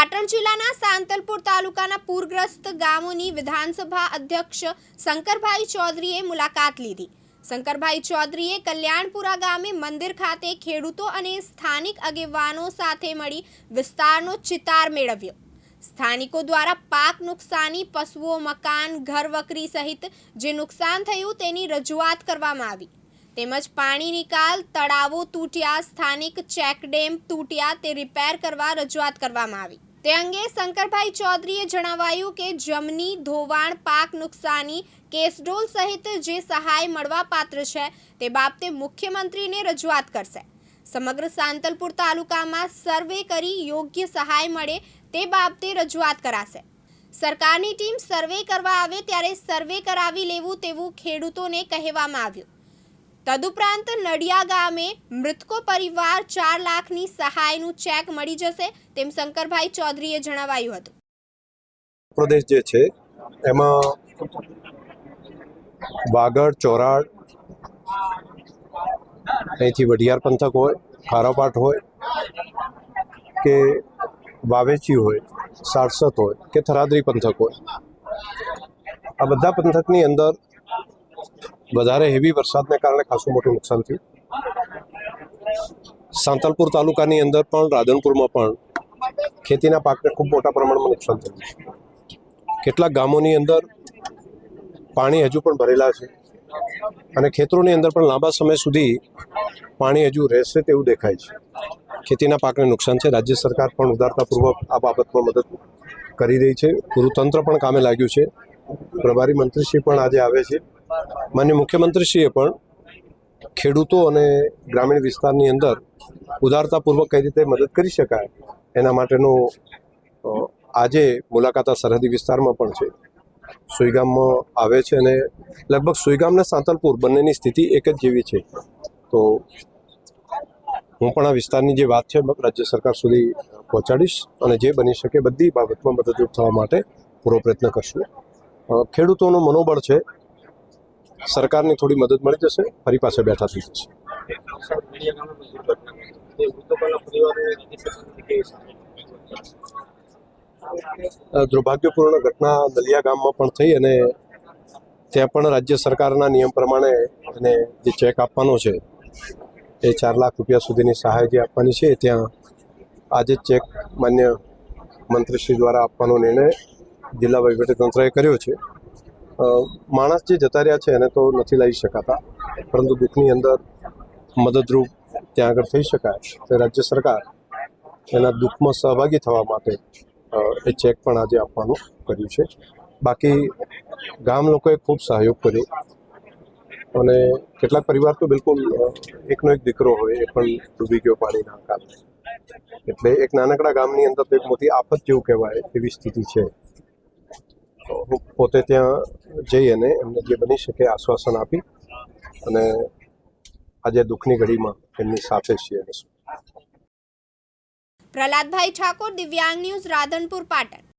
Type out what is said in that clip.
પાટણ જિલ્લાના સાંતલપુર તાલુકાના પૂરગ્રસ્ત ગામોની વિધાનસભા અધ્યક્ષ શંકરભાઈ ચૌધરીએ મુલાકાત લીધી. શંકરભાઈ ચૌધરીએ કલ્યાણપુરા ગામે મંદિર ખાતે ખેડૂતો અને સ્થાનિક આગેવાનો સાથે મળી વિસ્તારનો ચિતાર મેળવ્યો. સ્થાનિકો દ્વારા પાક નુકસાની, પશુઓ મકાન, ઘર વકરી સહિત જે નુકસાન થયું તેની રજૂઆત કરવામાં આવી. તેમજ પાણી નિકાલ, તળાવો તૂટ્યા, સ્થાનિક ચેકડેમ તૂટ્યા તે રિપેર કરવા રજૂઆત કરવામાં આવી. તે અંગે શંકરભાઈ ચૌધરીએ જણાવાયું કે જમની, ધોવાણ, પાક નુકસાની, કેસડોલ સહિત જે સહાય મળવા પાત્ર છે, તે બાબતે મુખ્યમંત્રીને રજૂઆત કરશે. સમગ્ર સાંતલપુર તાલુકામાં સર્વે કરી યોગ્ય સહાય મળે તે બાબતે રજૂઆત કરાશે. સરકારની ટીમ સર્વે કરવા આવે ત્યારે સર્વે કરાવી લેવું તેવું ખેડૂતોને કહેવામાં આવ્યું. તદુપરાંત નડિયા ગામે મૃતકો પરિવાર ચાર લાખની સહાયનું ચેક મળી જશે તેમ શંકરભાઈ ચૌધરીએ જણાવાયું હતું. પ્રદેશ જે છે, એમાં વાગડ, ચોરાડ, અહીંથી વઢિયાર પંથક હોય, ખારાપાટ હોય, કે વાવેચી હોય, સારસત હોય, કે થરાદરી પંથક હોય. આ બધા પંથકની અંદર વધારે હેવી વરસાદને કારણે ખાસું મોટું નુકસાન થયું. સાંતલપુર તાલુકાની અંદર પણ, રાધનપુરમાં પણ ખેતીના પાકને ખૂબ મોટા પ્રમાણમાં નુકસાન થયું. છે કેટલાક ગામોની અંદર પાણી હજુ પણ ભરેલા છે અને ખેતરોની અંદર પણ લાંબા સમય સુધી પાણી હજુ રહેશે તેવું દેખાય છે. ખેતીના પાકને નુકસાન છે. રાજ્ય સરકાર પણ ઉદારતાપૂર્વક આ બાબતમાં મદદ કરી રહી છે. પૂરું પણ કામે લાગ્યું છે. પ્રભારી મંત્રીશ્રી પણ આજે આવે છે. માન્ય મુખ્યમંત્રીશ્રીએ પણ ખેડૂતો અને ગ્રામીણ વિસ્તારની અંદર ઉદારતાપૂર્વક કઈ રીતે મદદ કરી શકાય એના માટેનો આજે મુલાકાત આ સરહદી વિસ્તારમાં પણ છે. સુઈગામમાં આવે છે અને લગભગ સુઈગામ અને સાંતલપુર બંનેની સ્થિતિ એક જ જેવી છે. તો હું પણ આ વિસ્તારની જે વાત છે, રાજ્ય સરકાર સુધી પહોંચાડીશ અને જે બની શકે બધી બાબતમાં મદદરૂપ થવા માટે પૂરો પ્રયત્ન કરશું. ખેડૂતોનું મનોબળ છે સરકારની થોડી મદદ મળી જશે, ફરી પાસે બેઠા થઈ જશે. દુર્ભાગ્યપૂર્ણ ઘટના દલિયા ગામમાં પણ થઈ અને ત્યાં પણ રાજ્ય સરકારના નિયમ પ્રમાણે એને જે ચેક આપવાનો છે, એ ચાર લાખ રૂપિયા સુધીની સહાય જે આપવાની છે, ત્યાં આજે ચેક માન્ય મંત્રીશ્રી દ્વારા આપવાનો નિર્ણય જિલ્લા વહીવટીતંત્રએ કર્યો છે. માણસ જે જતા રહ્યા છે એને તો નથી લાવી શકાતા, પરંતુ દુઃખની અંદર મદદરૂપ ત્યાં આગળ થઈ શકાય તો રાજ્ય સરકાર એના દુઃખમાં સહભાગી થવા માટે એ ચેક પણ આજે આપવાનું કર્યું છે. બાકી ગામ લોકોએ ખૂબ સહયોગ કર્યો. અને કેટલાક પરિવાર તો બિલકુલ એકનો એક દીકરો હોય એ પણ ડૂબી ગયો પાણીના કારણે. એટલે એક નાનકડા ગામની અંદર એક મોટી આફત જેવું કહેવાય એવી સ્થિતિ છે. હું પોતે ત્યાં જઈ અને એમને જે બની શકે આશ્વાસન આપી અને આજે દુઃખની ઘડીમાં એમની સાથે છીએ પ્રહલાદભાઈ ઠાકોર, દિવ્યાંગ ન્યૂઝ રાધનપુર, પાટણ.